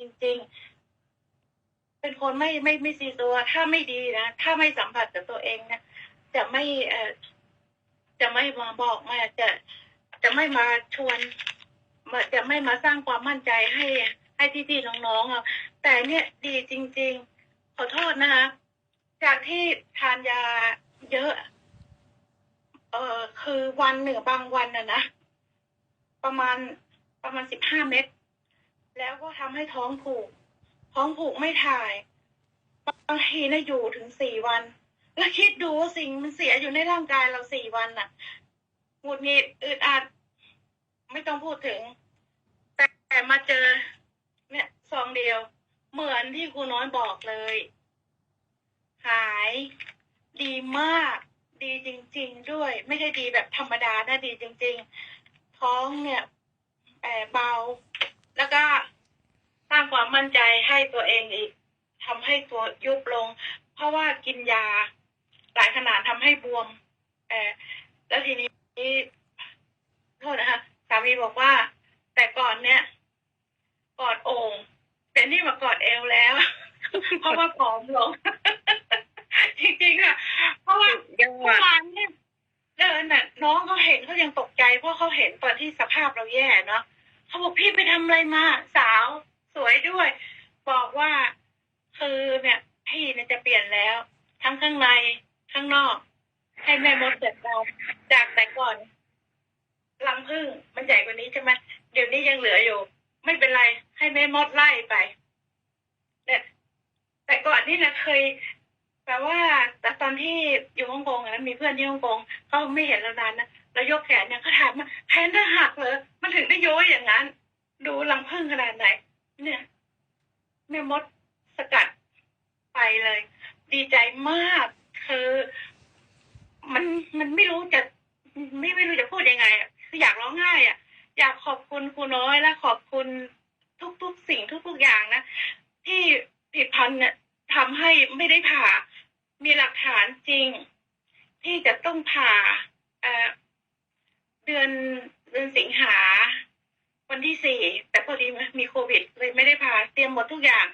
จริง ๆ เป็นคนไม่ไม่ไม่ซีตัว ถ้าไม่ดีนะ ถ้าไม่สัมผัสกับตัวเองนะจะไม่เอ่อจะไม่มาบอกมาจะจะไม่มาชวนมาจะไม่มาสร้างความมั่นใจให้ให้พี่ๆน้องๆอะแต่เนี่ยดีจริง ๆ ขอโทษนะคะ จากที่ทานยาเยอะ เออคือวันหนึ่งบางวันน่ะนะ ประมาณประมาณสิบห้าเม็ด แล้วก็ทำให้ท้องผูก ท้องผูกไม่ถ่าย บางทีนะอยู่ถึงสี่วัน แล้วคิดดูว่าสิ่งมันเสียอยู่ในร่างกายเราสี่วันน่ะหงุดหงิดอึดอัด ไม่ต้องพูดถึง แต่แต่มาเจอ เนี่ยซองเดียว เหมือนที่ครูน้อยบอกเลย หายดีมาก ดีจริง ๆ ด้วย ไม่ใช่ดีแบบธรรมดานะดีจริง ๆ ท้องเนี่ยแอบเบา แล้วก็สร้างควา มมั่นใจให้ตัวเองอีกทำให้ตัวยุบลง เพราะว่ากินยาหลายขนาดทำให้บวมเออแล้วทีนี้โทษนะคะสามีบอกว่า แต่ก่อนเนี่ยกอดโอ่งแต่นี่มากอดเอวแล้ว เพราะว่าผอมลงจริงๆค่ะ เพราะว่ายอเมื่อดวานเนี่ยเดินน่ะ น้องเขาเห็นเขายังตกใจเพราะเขาเห็นตอนที่สภาพเราแย่เนาะเขาบอกพี่ไปทำอะไรมาสาวสวยด้วย บอกว่าคือเนี่ยพี่เนี่ยจะเปลี่ยนแล้ว ทั้งข้างในข้างนอก ให้แม่มดจัดการจากแต่ก่อนลังพึ่งมันใหญ่กว่านี้ใช่ไหมเดี๋ยวนี้ยังเหลืออยู่ ไม่เป็นไร ให้แม่มดไล่ไปเนี่ยแต่ก่อนนี่นะเคยแต่ว่า แต่ตอนที่อยู่ฮ่องกงนะมีเพื่อนที่ฮ่องกงเขาไม่เห็นเรานานนะเรายกแขนเนี่ยเขาถามว่าแขนเธอหักเหรอมันถึงได้โย้ยอย่างนั้น ดูรังพึ่งขนาดไหน เนี่ย แม่มดสกัด ดีใจมาก คือ มันมันไม่รู้จะไม่ไม่รู้จะพูดยังไงอะคืออยากร้องไห้อะ อยากขอบคุณครูน้อยและขอบคุณทุกๆสิ่งทุกๆอย่างนะที่ผิดพันเนี่ยทำให้ไม่ได้ผ่า มีหลักฐานจริง ที่จะต้องผ่าเเดือนเดือนสิงหาวันที่สี่แต่พอดีมีโควิดเลยไม่ได้ผ่าเตรียมหมดทุกอย่าง